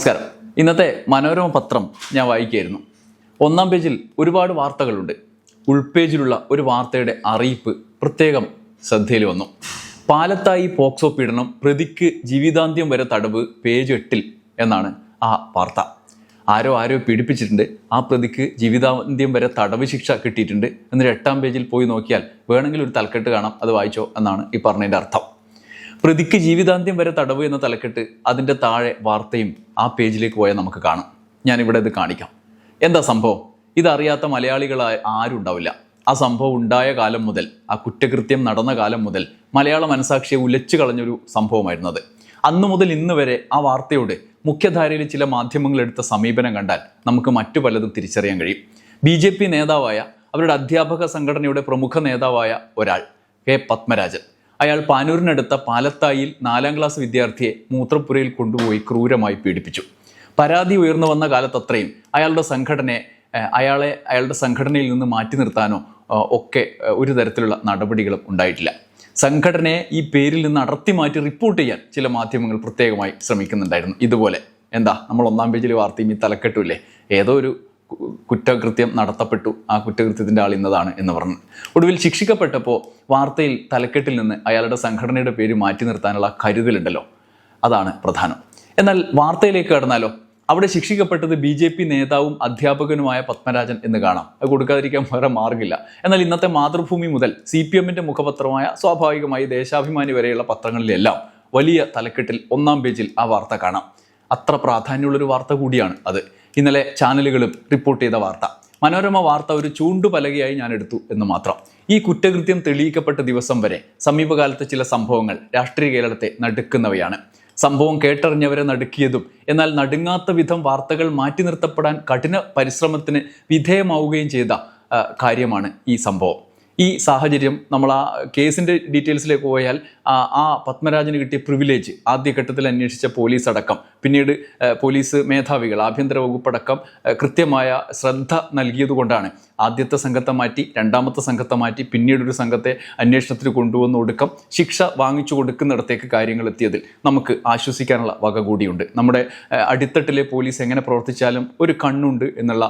നമസ്കാരം. ഇന്നത്തെ മനോരമ പത്രം ഞാൻ വായിക്കുകയായിരുന്നു. ഒന്നാം പേജിൽ ഒരുപാട് വാർത്തകളുണ്ട്. ഉൾപേജിലുള്ള ഒരു വാർത്തയുടെ അറിയിപ്പ് പ്രത്യേകം ശ്രദ്ധയിൽ വന്നു. പാലത്തായി പോക്സോ പീഡനം പ്രതിക്ക് ജീവിതാന്ത്യം വരെ തടവ് പേജ് എട്ടിൽ എന്നാണ് ആ വാർത്ത. ആരോ ആരോ പീഡിപ്പിച്ചിട്ടുണ്ട്. ആ പ്രതിക്ക് ജീവിതാന്ത്യം വരെ തടവ് ശിക്ഷ കിട്ടിയിട്ടുണ്ട് എന്നിട്ട് എട്ടാം പേജിൽ പോയി നോക്കിയാൽ വേണമെങ്കിൽ ഒരു തലക്കെട്ട് കാണാം. അത് വായിച്ചോ എന്നാണ് ഈ പറഞ്ഞതിന്റെ അർത്ഥം. പ്രതിക്ക് ജീവിതാന്ത്യം വരെ തടവ് എന്ന തലക്കെട്ട് അതിന്റെ താഴെ വാർത്തയും ആ പേജിലേക്ക് പോയാൽ നമുക്ക് കാണാം. ഞാനിവിടെ ഇത് കാണിക്കാം. എന്താ സംഭവം? ഇതറിയാത്ത മലയാളികളായ ആരും ഉണ്ടാവില്ല. ആ സംഭവം ഉണ്ടായ കാലം മുതൽ ആ കുറ്റകൃത്യം നടന്ന കാലം മുതൽ മലയാള മനസാക്ഷിയെ ഉലച്ചു കളഞ്ഞൊരു സംഭവമായിരുന്നത് അന്നു മുതൽ ഇന്ന് വരെ ആ വാർത്തയോട് മുഖ്യധാരയിൽ ചില മാധ്യമങ്ങൾ എടുത്ത സമീപനം കണ്ടാൽ നമുക്ക് മറ്റു പലതും തിരിച്ചറിയാൻ കഴിയും. ബി ജെ പി നേതാവായ അവരുടെ അധ്യാപക സംഘടനയുടെ പ്രമുഖ നേതാവായ ഒരാൾ കെ പത്മരാജൻ. അയാൾ പാനൂരിനടുത്ത പാലത്തായിൽ നാലാം ക്ലാസ് വിദ്യാർത്ഥിയെ മൂത്രപ്പുരയിൽ കൊണ്ടുപോയി ക്രൂരമായി പീഡിപ്പിച്ചു. പരാതി ഉയർന്നു വന്ന കാലത്തത്രയും അയാളുടെ സംഘടനയെ അയാളെ അയാളുടെ സംഘടനയിൽ നിന്ന് മാറ്റി നിർത്താനോ ഒക്കെ ഒരു തരത്തിലുള്ള നടപടികളും ഉണ്ടായിട്ടില്ല. സംഘടനയെ ഈ പേരിൽ നിന്ന് അടർത്തി മാറ്റി റിപ്പോർട്ട് ചെയ്യാൻ ചില മാധ്യമങ്ങൾ പ്രത്യേകമായി ശ്രമിക്കുന്നുണ്ടായിരുന്നു. ഇതുപോലെ എന്താ നമ്മൾ ഒന്നാം പേജിൽ വാർത്തയും ഈ തലക്കെട്ടുമില്ലേ ഏതോ ഒരു കുറ്റകൃത്യം നടത്തപ്പെട്ടു. ആ കുറ്റകൃത്യത്തിന്റെ ആൾ ഇന്നതാണ് എന്ന് പറഞ്ഞു. ഒടുവിൽ ശിക്ഷിക്കപ്പെട്ടപ്പോൾ വാർത്തയിൽ തലക്കെട്ടിൽ നിന്ന് അയാളുടെ സംഘടനയുടെ പേര് മാറ്റി നിർത്താനുള്ള കരുതലുണ്ടല്ലോ. അതാണ് പ്രധാനം. എന്നാൽ വാർത്തയിലേക്ക് കടന്നാലോ? അവിടെ ശിക്ഷിക്കപ്പെട്ടത് ബി ജെ പി നേതാവും അധ്യാപകനുമായ പത്മരാജൻ എന്ന് കാണാം. അത് കൊടുക്കാതിരിക്കാൻ വേറെ മാർഗമില്ല എന്നാൽ ഇന്നത്തെ മാതൃഭൂമി മുതൽ സി പി എമ്മിന്റെ മുഖപത്രമായ സ്വാഭാവികമായി ദേശാഭിമാനി വരെയുള്ള പത്രങ്ങളിലെല്ലാം വലിയ തലക്കെട്ടിൽ ഒന്നാം പേജിൽ ആ വാർത്ത കാണാം. അത്ര പ്രാധാന്യമുള്ളൊരു വാർത്ത കൂടിയാണ് അത്. ഇന്നലെ ചാനലുകളും റിപ്പോർട്ട് ചെയ്ത വാർത്ത. മനോരമ വാർത്ത ഒരു ചൂണ്ടുപലകയായി ഞാൻ എടുത്തു എന്ന് മാത്രം. ഈ കുറ്റകൃത്യം തെളിയിക്കപ്പെട്ട ദിവസം വരെ സമീപകാലത്തെ ചില സംഭവങ്ങൾ രാഷ്ട്രീയ കേരളത്തെ നടുക്കുന്നവയാണ്. സംഭവം കേട്ടറിഞ്ഞവരെ നടുക്കിയതും എന്നാൽ നടുങ്ങാത്ത വിധം വാർത്തകൾ മാറ്റി നിർത്തപ്പെടാൻ കഠിന പരിശ്രമത്തിന് വിധേയമാവുകയും ചെയ്ത കാര്യമാണ് ഈ സംഭവം. ഈ സാഹചര്യം നമ്മൾ ആ കേസിന്റെ ഡീറ്റെയിൽസിലേക്ക് പോയാൽ ആ പത്മരാജന് കിട്ടിയ പ്രിവിലേജ് ആദ്യഘട്ടത്തിൽ അന്വേഷിച്ച പോലീസ് അടക്കം പിന്നീട് പോലീസ് മേധാവികൾ ആഭ്യന്തര വകുപ്പടക്കം കൃത്യമായ ശ്രദ്ധ നൽകിയതുകൊണ്ടാണ് ആദ്യത്തെ സംഘത്തെ മാറ്റി രണ്ടാമത്തെ സംഘത്തെ മാറ്റി പിന്നീട് ഒരു സംഘത്തെ അന്വേഷണത്തിന് കൊണ്ടുവന്ന് ഒടുക്കം ശിക്ഷ വാങ്ങിച്ചു കൊടുക്കുന്നിടത്തേക്ക് കാര്യങ്ങൾ എത്തിയതിൽ നമുക്ക് ആശ്വസിക്കാനുള്ള വക കൂടിയുണ്ട്. നമ്മുടെ അടിത്തട്ടിലെ പോലീസ് എങ്ങനെ പ്രവർത്തിച്ചാലും ഒരു കണ്ണുണ്ട് എന്നുള്ള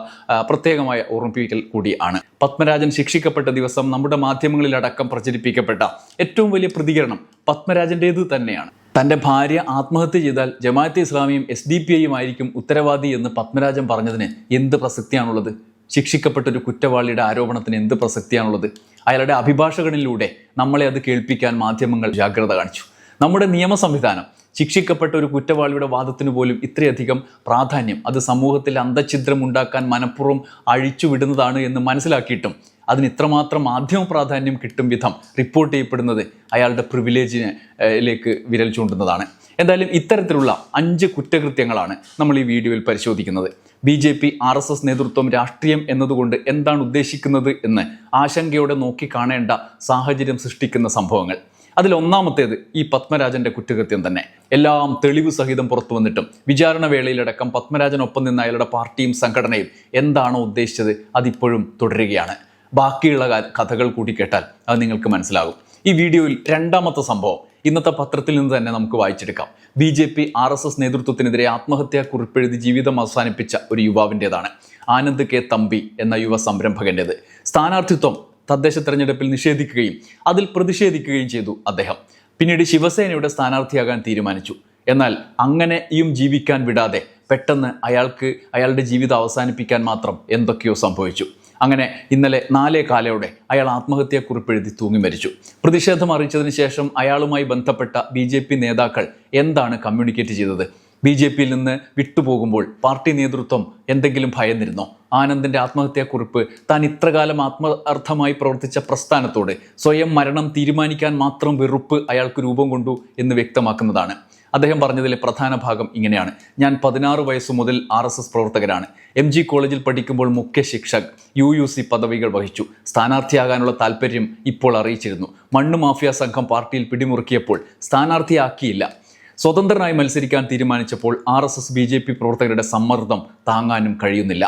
പ്രത്യേകമായ ഓർമ്മിപ്പിക്കൽ കൂടിയാണ്. പത്മരാജൻ ശിക്ഷിക്കപ്പെട്ട ദിവസം നമ്മുടെ മാധ്യമങ്ങളിലടക്കം പ്രചരിപ്പിക്കപ്പെട്ട ഏറ്റവും വലിയ പ്രതികരണം പത്മരാജന്റേത് തന്നെയാണ്. തന്റെ ഭാര്യ ആത്മഹത്യ ചെയ്താൽ ജമാഅത്തെ ഇസ്ലാമിയും എസ് ഡി പി ഐയും ആയിരിക്കും ഉത്തരവാദി എന്ന് പത്മരാജൻ പറഞ്ഞതിന് എന്ത് പ്രസക്തിയാണുള്ളത്? ശിക്ഷിക്കപ്പെട്ട ഒരു കുറ്റവാളിയുടെ ആരോപണത്തിന് എന്ത് പ്രസക്തിയാണുള്ളത്? അയാളുടെ അഭിഭാഷകനിലൂടെ നമ്മളെ അത് കേൾപ്പിക്കാൻ മാധ്യമങ്ങൾ ജാഗ്രത കാണിച്ചു. നമ്മുടെ നിയമ സംവിധാനം ശിക്ഷിക്കപ്പെട്ട ഒരു കുറ്റവാളിയുടെ വാദത്തിന് പോലും ഇത്രയധികം പ്രാധാന്യം. അത് സമൂഹത്തിൽ അന്തഛിദ്രം ഉണ്ടാക്കാൻ മനഃപൂർവം അഴിച്ചുവിടുന്നതാണ് എന്ന് മനസ്സിലാക്കിയിട്ടും അതിന് ഇത്രമാത്രം മാധ്യമ പ്രാധാന്യം കിട്ടും വിധം റിപ്പോർട്ട് ചെയ്യപ്പെടുന്നത് അയാളുടെ പ്രിവിലേജിലേക്ക് ലേക്ക് വിരൽ ചൂണ്ടുന്നതാണ്. എന്തായാലും ഇത്തരത്തിലുള്ള അഞ്ച് കുറ്റകൃത്യങ്ങളാണ് നമ്മൾ ഈ വീഡിയോയിൽ പരിശോധിക്കുന്നത്. B J P R S S നേതൃത്വം രാഷ്ട്രീയം എന്നതുകൊണ്ട് എന്താണ് ഉദ്ദേശിക്കുന്നത് എന്ന് ആശങ്കയോടെ നോക്കി കാണേണ്ട സാഹചര്യം സൃഷ്ടിക്കുന്ന സംഭവങ്ങൾ. അതിൽ ഒന്നാമത്തേത് ഈ പത്മരാജന്റെ കുറ്റകൃത്യം തന്നെ. എല്ലാം തെളിവ് സഹിതം പുറത്തു വന്നിട്ടും വിചാരണ വേളയിലടക്കം പത്മരാജനൊപ്പം നിന്ന് അയാളുടെ പാർട്ടിയും സംഘടനയും എന്താണോ ഉദ്ദേശിച്ചത് അതിപ്പോഴും തുടരുകയാണ്. ബാക്കിയുള്ള കഥകൾ കൂടി കേട്ടാൽ അത് നിങ്ങൾക്ക് മനസ്സിലാകും. ഈ വീഡിയോയിൽ രണ്ടാമത്തെ സംഭവം ഇന്നത്തെ പത്രത്തിൽ നിന്ന് തന്നെ നമുക്ക് വായിച്ചെടുക്കാം. B J P R S S നേതൃത്വത്തിനെതിരെ ആത്മഹത്യാ കുറിപ്പെഴുതി ജീവിതം അവസാനിപ്പിച്ച ഒരു യുവാവിന്റെതാണ് ആനന്ദ് കെ തമ്പി എന്ന യുവ സംരംഭകന്റേത്. സ്ഥാനാർത്ഥിത്വം തദ്ദേശ തെരഞ്ഞെടുപ്പിൽ നിഷേധിക്കുകയും അതിൽ പ്രതിഷേധിക്കുകയും ചെയ്തു അദ്ദേഹം. പിന്നീട് ശിവസേനയുടെ സ്ഥാനാർത്ഥിയാകാൻ തീരുമാനിച്ചു. എന്നാൽ അങ്ങനെയും ജീവിക്കാൻ വിടാതെ പെട്ടെന്ന് അയാൾക്ക് അയാളുടെ ജീവിതം അവസാനിപ്പിക്കാൻ മാത്രം എന്തൊക്കെയോ സംഭവിച്ചു. അങ്ങനെ ഇന്നലെ നാലേ കാലയോടെ അയാൾ ആത്മഹത്യയെക്കുറിപ്പെഴുതി തൂങ്ങി മരിച്ചു. പ്രതിഷേധം അറിയിച്ചതിന് ശേഷം അയാളുമായി ബന്ധപ്പെട്ട ബി നേതാക്കൾ എന്താണ് കമ്മ്യൂണിക്കേറ്റ് ചെയ്തത്? ബി ജെ പിയിൽ നിന്ന് വിട്ടുപോകുമ്പോൾ പാർട്ടി നേതൃത്വം എന്തെങ്കിലും ഭയന്നിരുന്നോ? ആനന്ദിന്റെ ആത്മഹത്യാക്കുറിപ്പ് താൻ ഇത്രകാലം ആത്മാർത്ഥമായി പ്രവർത്തിച്ച പ്രസ്ഥാനത്തോടെ സ്വയം മരണം തീരുമാനിക്കാൻ മാത്രം വെറുപ്പ് അയാൾക്ക് രൂപം കൊണ്ടു എന്ന് വ്യക്തമാക്കുന്നതാണ്. അദ്ദേഹം പറഞ്ഞതിലെ പ്രധാന ഭാഗം ഇങ്ങനെയാണ്. ഞാൻ പതിനാറ് വയസ്സു മുതൽ ആർ എസ് എസ് പ്രവർത്തകരാണ് എം ജി കോളേജിൽ പഠിക്കുമ്പോൾ മുഖ്യ ശിക്ഷക് യു യു സി പദവികൾ വഹിച്ചു. സ്ഥാനാർത്ഥിയാകാനുള്ള താല്പര്യം ഇപ്പോൾ അറിയിച്ചിരുന്നു. മണ്ണ് മാഫിയ സംഘം പാർട്ടിയിൽ പിടിമുറുക്കിയപ്പോൾ സ്ഥാനാർത്ഥിയാക്കിയില്ല. സ്വതന്ത്രനായി മത്സരിക്കാൻ തീരുമാനിച്ചപ്പോൾ R S S B J P പ്രവർത്തകരുടെ സമ്മർദ്ദം താങ്ങാനും കഴിയുന്നില്ല.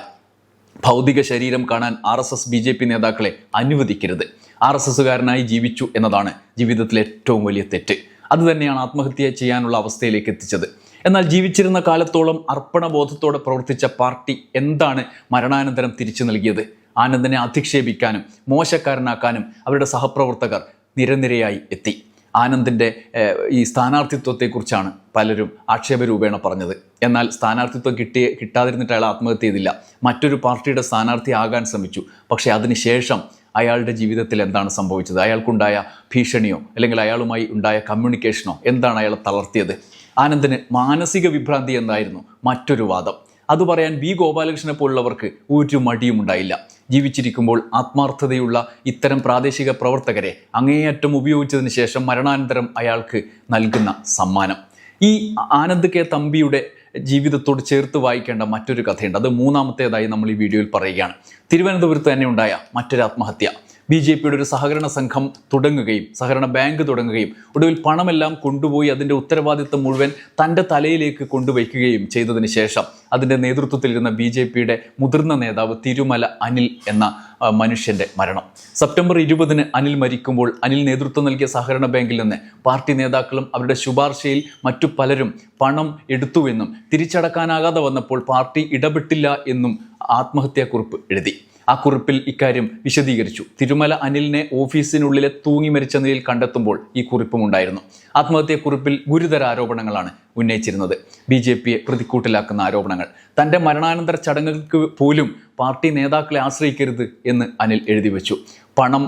ഭൗതിക ശരീരം കാണാൻ R S S B J P നേതാക്കളെ അനുവദിക്കരുത്. ആർ എസ് എസുകാരനായി ജീവിച്ചു എന്നതാണ് ജീവിതത്തിലെ ഏറ്റവും വലിയ തെറ്റ്. അതുതന്നെയാണ് ആത്മഹത്യ ചെയ്യാനുള്ള അവസ്ഥയിലേക്ക് എത്തിച്ചത്. എന്നാൽ ജീവിച്ചിരുന്ന കാലത്തോളം അർപ്പണബോധത്തോടെ പ്രവർത്തിച്ച പാർട്ടി എന്താണ് മരണാനന്തരം തിരിച്ചു നൽകിയത്? ആനന്ദനെ അധിക്ഷേപിക്കാനും മോശക്കാരനാക്കാനും അവരുടെ സഹപ്രവർത്തകർ നിരനിരയായി എത്തി. ആനന്ദിന്റെ ഈ സ്ഥാനാർത്ഥിത്വത്തെക്കുറിച്ചാണ് പലരും ആക്ഷേപ രൂപേണ പറഞ്ഞത്. എന്നാൽ സ്ഥാനാർത്ഥിത്വം കിട്ടിയ കിട്ടാതിരുന്നിട്ട് അയാൾ ആത്മഹത്യ ചെയ്തില്ല. മറ്റൊരു പാർട്ടിയുടെ സ്ഥാനാർത്ഥി ആകാൻ ശ്രമിച്ചു. പക്ഷേ അതിനുശേഷം അയാളുടെ ജീവിതത്തിൽ എന്താണ് സംഭവിച്ചത്? അയാൾക്കുണ്ടായ ഭീഷണിയോ അല്ലെങ്കിൽ അയാളുമായി ഉണ്ടായ കമ്മ്യൂണിക്കേഷനോ എന്താണ് അയാളെ തളർത്തിയത്? ആനന്ദിന് മാനസിക വിഭ്രാന്തി എന്നായിരുന്നു മറ്റൊരു വാദം. അത് പറയാൻ ബി ഗോപാലകൃഷ്ണനെ പോലുള്ളവർക്ക് ഒരു മടിയും ഉണ്ടായില്ല. ജീവിച്ചിരിക്കുമ്പോൾ ആത്മാർത്ഥതയുള്ള ഇത്തരം പ്രാദേശിക പ്രവർത്തകരെ അങ്ങേയറ്റം ഉപയോഗിച്ചതിന് ശേഷം മരണാനന്തരം അയാൾക്ക് നൽകുന്ന സമ്മാനം. ഈ ആനന്ദ് കെ തമ്പിയുടെ ജീവിതത്തോട് ചേർത്ത് വായിക്കേണ്ട മറ്റൊരു കഥയുണ്ട്. അത് മൂന്നാമത്തേതായി നമ്മൾ ഈ വീഡിയോയിൽ പറയുകയാണ്. തിരുവനന്തപുരത്ത് തന്നെ ഉണ്ടായ മറ്റൊരു ആത്മഹത്യ. ബി ജെ പിയുടെ ഒരു സഹകരണ സംഘം തുടങ്ങുകയും സഹകരണ ബാങ്ക് തുടങ്ങുകയും ഒടുവിൽ പണമെല്ലാം കൊണ്ടുപോയി അതിന്റെ ഉത്തരവാദിത്തം മുഴുവൻ തന്റെ തലയിലേക്ക് കൊണ്ടുവയ്ക്കുകയും ചെയ്തതിന് ശേഷം അതിന്റെ നേതൃത്വത്തിലിരുന്ന ബി ജെ പിയുടെ മുതിർന്ന നേതാവ് തിരുമല അനിൽ എന്ന മനുഷ്യന്റെ മരണം. സെപ്റ്റംബർ ഇരുപതിന് അനിൽ മരിക്കുമ്പോൾ അനിൽ നേതൃത്വം നൽകിയ സഹകരണ ബാങ്കിൽ നിന്ന് പാർട്ടി നേതാക്കളും അവരുടെ ശുപാർശയിൽ മറ്റു പലരും പണം എടുത്തുവെന്നും തിരിച്ചടക്കാനാകാതെ വന്നപ്പോൾ പാർട്ടി ഇടപെട്ടില്ല എന്നും ആത്മഹത്യാക്കുറിപ്പ് എഴുതി. ആ കുറിപ്പിൽ ഇക്കാര്യം വിശദീകരിച്ചു. തിരുമല അനിലിനെ ഓഫീസിനുള്ളിലെ തൂങ്ങി മരിച്ച നിലയിൽ കണ്ടെത്തുമ്പോൾ ഈ കുറിപ്പും ഉണ്ടായിരുന്നു ആത്മഹത്യാക്കുറിപ്പിൽ ഗുരുതര ആരോപണങ്ങളാണ് ഉന്നയിച്ചിരുന്നത്. ബി ജെ പിയെ പ്രതിക്കൂട്ടിലാക്കുന്ന ആരോപണങ്ങൾ. തന്റെ മരണാനന്തര ചടങ്ങുകൾക്ക് പോലും പാർട്ടി നേതാക്കളെ ആശ്രയിക്കരുത് എന്ന് അനിൽ എഴുതി വെച്ചു. പണം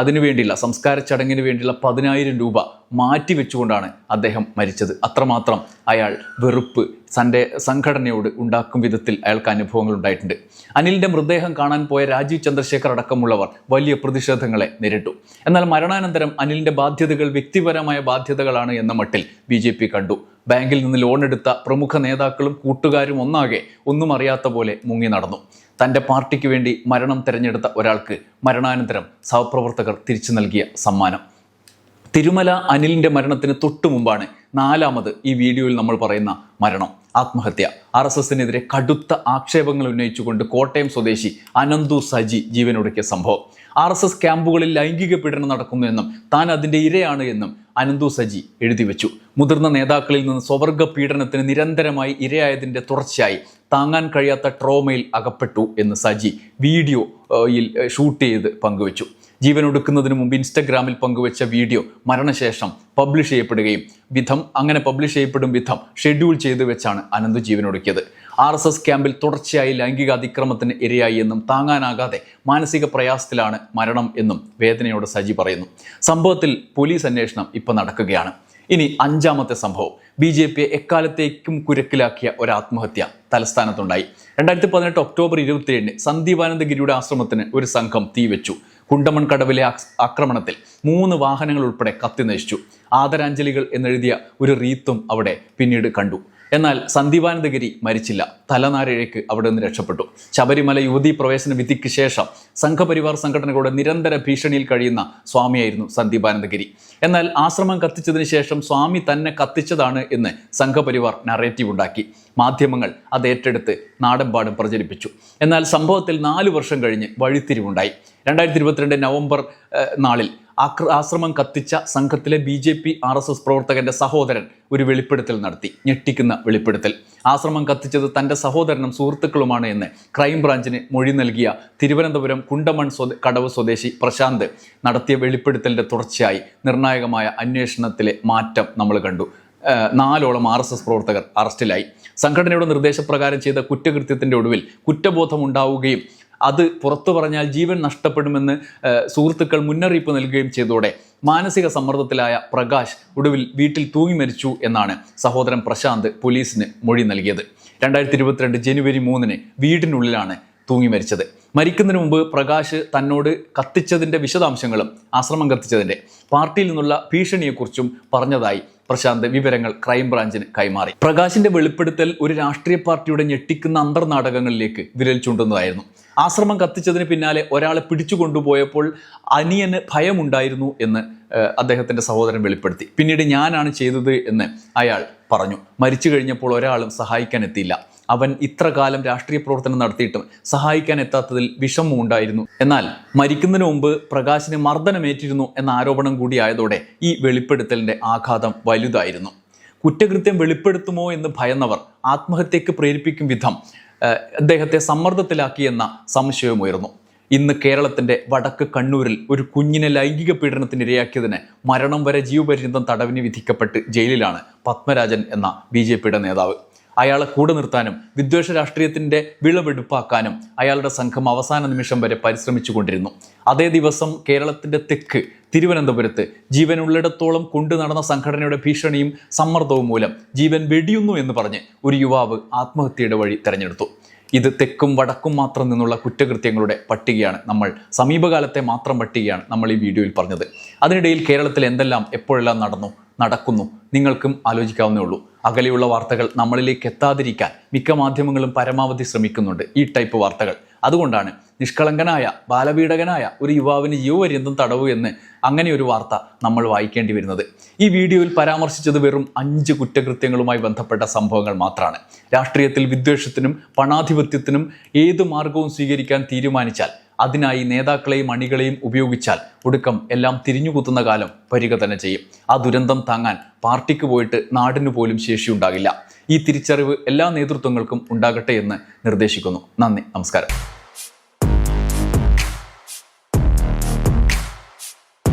അതിനു അതിനുവേണ്ടിയുള്ള സംസ്കാര ചടങ്ങിന് വേണ്ടിയുള്ള പതിനായിരം രൂപ മാറ്റി വെച്ചുകൊണ്ടാണ് അദ്ദേഹം മരിച്ചത്. അത്രമാത്രം അയാൾ വെറുപ്പ് തന്റെ സംഘടനയോട് ഉണ്ടാക്കും വിധത്തിൽ അയാൾക്ക് അനുഭവങ്ങൾ ഉണ്ടായിട്ടുണ്ട്. അനിലിന്റെ മൃതദേഹം കാണാൻ പോയ രാജീവ് ചന്ദ്രശേഖർ അടക്കമുള്ളവർ വലിയ പ്രതിഷേധങ്ങളെ നേരിട്ടു. എന്നാൽ മരണാനന്തരം അനിലിന്റെ ബാധ്യതകൾ വ്യക്തിപരമായ ബാധ്യതകളാണ് എന്ന മട്ടിൽ ബി ജെ പി കണ്ടു. ബാങ്കിൽ നിന്ന് ലോൺ എടുത്ത പ്രമുഖ നേതാക്കളും കൂട്ടുകാരും ഒന്നാകെ ഒന്നും അറിയാത്ത പോലെ മുങ്ങി നടന്നു. തന്റെ പാർട്ടിക്ക് വേണ്ടി മരണം തിരഞ്ഞെടുത്ത ഒരാൾക്ക് മരണാനന്തരം സഹപ്രവർത്തകർ തിരിച്ചു നൽകിയ സമ്മാനം. തിരുമല അനിലിന്റെ മരണത്തിന് തൊട്ടു മുമ്പാണ് നാലാമത് ഈ വീഡിയോയിൽ നമ്മൾ പറയുന്ന മരണം. ആത്മഹത്യ. ആർ എസ് എസിനെതിരെ കടുത്ത ആക്ഷേപങ്ങൾ ഉന്നയിച്ചുകൊണ്ട് കോട്ടയം സ്വദേശി അനന്തു സജി ജീവനൊടുക്കിയ സംഭവം. ആർ എസ് എസ് ക്യാമ്പുകളിൽ ലൈംഗിക പീഡനം നടക്കുന്നു എന്നും താൻ അതിന്റെ ഇരയാണ് എന്നും അനന്തു സജി എഴുതി വെച്ചു. മുതിർന്ന നേതാക്കളിൽ നിന്ന് സ്വവർഗ പീഡനത്തിന് നിരന്തരമായി ഇരയായതിന്റെ തുടർച്ചയായി താങ്ങാൻ കഴിയാത്ത ട്രോമയിൽ അകപ്പെട്ടു എന്ന് സജി വീഡിയോ ഏഹ്, യിൽ ഏഹ്, ഷൂട്ട് ചെയ്ത് പങ്കുവച്ചു. ജീവൻ ഒടുക്കുന്നതിന് മുമ്പ് ഇൻസ്റ്റഗ്രാമിൽ പങ്കുവച്ച വീഡിയോ മരണശേഷം പബ്ലിഷ് ചെയ്യപ്പെടുകയും വിധം അങ്ങനെ പബ്ലിഷ് ചെയ്യപ്പെടും വിധം ഷെഡ്യൂൾ ചെയ്തു വെച്ചാണ് അനന്തു ജീവൻ ഒടുക്കിയത് ആർ എസ് എസ് ക്യാമ്പിൽ തുടർച്ചയായി ലൈംഗിക അതിക്രമത്തിന് ഇരയായി എന്നും താങ്ങാനാകാതെ മാനസിക പ്രയാസത്തിലാണ് മരണം എന്നും വേദനയോട് സജി പറയുന്നു. സംഭവത്തിൽ പോലീസ് അന്വേഷണം ഇപ്പോൾ നടക്കുകയാണ്. ഇനി അഞ്ചാമത്തെ സംഭവം. ബി ജെ പിയെ എക്കാലത്തേക്കും കുരക്കിലാക്കിയ ഒരു ആത്മഹത്യ തലസ്ഥാനത്തുണ്ടായി. രണ്ടായിരത്തി പതിനെട്ട് ഒക്ടോബർ ഇരുപത്തിയേഴിന് സന്ദീപാനന്ദഗിരിയുടെ ആശ്രമത്തിന് ഒരു സംഘം തീവച്ചു. കുണ്ടമൺ കടവിലെ ആക്രമണത്തിൽ മൂന്ന് വാഹനങ്ങൾ ഉൾപ്പെടെ കത്തി നശിച്ചു. ആദരാഞ്ജലികൾ എന്നെഴുതിയ ഒരു റീത്തും അവിടെ പിന്നീട് കണ്ടു. എന്നാൽ സന്ദീപാനന്ദഗിരി മരിച്ചില്ല. തലനാരിഴയ്ക്ക് അവിടെ നിന്ന് രക്ഷപ്പെട്ടു. ശബരിമല യുവതി പ്രവേശന വിധിക്ക് ശേഷം സംഘപരിവാർ സംഘടനകളുടെ നിരന്തര ഭീഷണിയിൽ കഴിയുന്ന സ്വാമിയായിരുന്നു സന്ദീപാനന്ദഗിരി എന്നാൽ ആശ്രമം കത്തിച്ചതിന് ശേഷം സ്വാമി തന്നെ കത്തിച്ചതാണ് എന്ന് സംഘപരിവാർ നറേറ്റീവ് ഉണ്ടാക്കി. മാധ്യമങ്ങൾ അത് ഏറ്റെടുത്ത് നാടെമ്പാടും പ്രചരിപ്പിച്ചു. എന്നാൽ സംഭവത്തിൽ നാലു വർഷം കഴിഞ്ഞ് വഴിത്തിരിവുണ്ടായി. രണ്ടായിരത്തി ഇരുപത്തിരണ്ട് നവംബർ നാളിൽ ആശ്രമം കത്തിച്ച സംഘത്തിലെ B J P R S S പ്രവർത്തകന്റെ സഹോദരൻ ഒരു വെളിപ്പെടുത്തൽ നടത്തി ഞെട്ടിക്കുന്ന വെളിപ്പെടുത്തൽ. ആശ്രമം കത്തിച്ചത് തന്റെ സഹോദരനും സുഹൃത്തുക്കളുമാണ് എന്ന് ക്രൈംബ്രാഞ്ചിന് മൊഴി നൽകിയ തിരുവനന്തപുരം കുണ്ടമൺ കടവ് സ്വദേശി പ്രശാന്ത് നടത്തിയ വെളിപ്പെടുത്തലിന്റെ തുടർച്ചയായി നിർണായകമായ അന്വേഷണത്തിലെ മാറ്റം നമ്മൾ കണ്ടു. നാലോളം ആർ എസ് എസ് പ്രവർത്തകർ അറസ്റ്റിലായി. സംഘടനയുടെ നിർദ്ദേശപ്രകാരം ചെയ്ത കുറ്റകൃത്യത്തിന്റെ ഒടുവിൽ കുറ്റബോധം ഉണ്ടാവുകയും അത് പുറത്തു പറഞ്ഞാൽ ജീവൻ നഷ്ടപ്പെടുമെന്ന് സുഹൃത്തുക്കൾ മുന്നറിയിപ്പ് നൽകുകയും ചെയ്തതോടെ മാനസിക സമ്മർദ്ദത്തിലായ പ്രകാശ് ഒടുവിൽ വീട്ടിൽ തൂങ്ങി മരിച്ചു എന്നാണ് സഹോദരൻ പ്രശാന്ത് പോലീസിന് മൊഴി നൽകിയത്. രണ്ടായിരത്തി ഇരുപത്തിരണ്ട് ജനുവരി മൂന്നിന് വീടിനുള്ളിലാണ് തൂങ്ങി മരിച്ചത്. മരിക്കുന്നതിന് മുമ്പ് പ്രകാശ് തന്നോട് കത്തിച്ചതിന്റെ വിശദാംശങ്ങളും ആശ്രമം കത്തിച്ചതിന്റെ പാർട്ടിയിൽ നിന്നുള്ള ഭീഷണിയെക്കുറിച്ചും പറഞ്ഞതായി പ്രശാന്ത് വിവരങ്ങൾ ക്രൈംബ്രാഞ്ചിന് കൈമാറി. പ്രകാശിന്റെ വെളിപ്പെടുത്തൽ ഒരു രാഷ്ട്രീയ പാർട്ടിയുടെ ഞെട്ടിക്കുന്ന അന്തർനാടകങ്ങളിലേക്ക് വിരൽ ചൂണ്ടുന്നതായിരുന്നു. ആശ്രമം കത്തിച്ചതിന് പിന്നാലെ ഒരാളെ പിടിച്ചു കൊണ്ടുപോയപ്പോൾ അനിയന് ഭയമുണ്ടായിരുന്നു എന്ന് അദ്ദേഹത്തിന്റെ സഹോദരൻ വെളിപ്പെടുത്തി. പിന്നീട് ഞാനാണ് ചെയ്തത് എന്ന് അയാൾ പറഞ്ഞു. മരിച്ചു കഴിഞ്ഞപ്പോൾ ഒരാളും സഹായിക്കാൻ എത്തിയില്ല അവൻ ഇത്ര കാലം രാഷ്ട്രീയ പ്രവർത്തനം നടത്തിയിട്ടും സഹായിക്കാൻ എത്താത്തതിൽ വിഷമം ഉണ്ടായിരുന്നു. എന്നാൽ മരിക്കുന്നതിന് മുമ്പ് പ്രകാശിന് മർദ്ദനമേറ്റിരുന്നു എന്ന ആരോപണം കൂടിയായതോടെ ഈ വെളിപ്പെടുത്തലിന്റെ ആഘാതം വലുതായിരുന്നു. കുറ്റകൃത്യം വെളിപ്പെടുത്തുമോ എന്ന് ഭയന്നവർ ആത്മഹത്യക്ക് പ്രേരിപ്പിക്കും വിധം അദ്ദേഹത്തെ സമ്മർദ്ദത്തിലാക്കിയെന്ന സംശയമുയർന്നു ഇന്ന് കേരളത്തിന്റെ വടക്ക് കണ്ണൂരിൽ ഒരു കുഞ്ഞിനെ ലൈംഗിക പീഡനത്തിന് ഇരയാക്കിയതിന് മരണം വരെ ജീവപര്യന്തം തടവിന് വിധിക്കപ്പെട്ട് ജയിലിലാണ് പത്മരാജൻ എന്ന ബി നേതാവ്. അയാളെ കൂടെ നിർത്താനും വിദ്വേഷ രാഷ്ട്രീയത്തിന്റെ വിളവെടുപ്പാക്കാനും അയാളുടെ സംഘം അവസാന നിമിഷം വരെ പരിശ്രമിച്ചു കൊണ്ടിരുന്നു അതേ ദിവസം കേരളത്തിന്റെ തെക്ക് തിരുവനന്തപുരത്ത് ജീവനുള്ളിടത്തോളം കൊണ്ടു നടന്ന സംഘടനയുടെ ഭീഷണിയും സമ്മർദ്ദവും മൂലം ജീവൻ വെടിയുന്നു എന്ന് പറഞ്ഞ് ഒരു യുവാവ് ആത്മഹത്യയുടെ വഴി തെരഞ്ഞെടുത്തു. ഇത് തെക്കും വടക്കും മാത്രം നിന്നുള്ള കുറ്റകൃത്യങ്ങളുടെ പട്ടികയാണ്. നമ്മൾ സമീപകാലത്തെ മാത്രം പട്ടികയാണ് നമ്മൾ ഈ വീഡിയോയിൽ പറഞ്ഞത്. അതിനിടയിൽ കേരളത്തിൽ എന്തെല്ലാം എപ്പോഴെല്ലാം നടന്നു നടക്കുന്നു നിങ്ങൾക്കും ആലോചിക്കാവുന്നേ ഉള്ളൂ. അകലെയുള്ള വാർത്തകൾ നമ്മളിലേക്ക് എത്താതിരിക്കാൻ മിക്ക മാധ്യമങ്ങളും പരമാവധി ശ്രമിക്കുന്നുണ്ട് ഈ ടൈപ്പ് വാർത്തകൾ. അതുകൊണ്ടാണ് നിഷ്കളങ്കനായ ബാലപീഡകനായ ഒരു യുവാവിന് യുവര്യന്തം തടവു എന്ന് അങ്ങനെ ഒരു വാർത്ത നമ്മൾ വായിക്കേണ്ടി വരുന്നത്. ഈ വീഡിയോയിൽ പരാമർശിച്ചത് വെറും അഞ്ച് കുറ്റകൃത്യങ്ങളുമായി ബന്ധപ്പെട്ട സംഭവങ്ങൾ മാത്രമാണ് രാഷ്ട്രീയത്തിൽ വിദ്വേഷത്തിനും പണാധിപത്യത്തിനും ഏത് മാർഗവും സ്വീകരിക്കാൻ തീരുമാനിച്ചാൽ അതിനായി നേതാക്കളെയും അണികളെയും ഉപയോഗിച്ചാൽ ഒടുക്കം എല്ലാം തിരിഞ്ഞുകുത്തുന്ന കാലം വരിക തന്നെ ചെയ്യും. ആ ദുരന്തം താങ്ങാൻ പാർട്ടിക്ക് പോയിട്ട് നാടിന് പോലും ശേഷിയുണ്ടാകില്ല. ഈ തിരിച്ചറിവ് എല്ലാ നേതൃത്വങ്ങൾക്കും ഉണ്ടാകട്ടെ എന്ന് നിർദ്ദേശിക്കുന്നു. നന്ദി. നമസ്കാരം.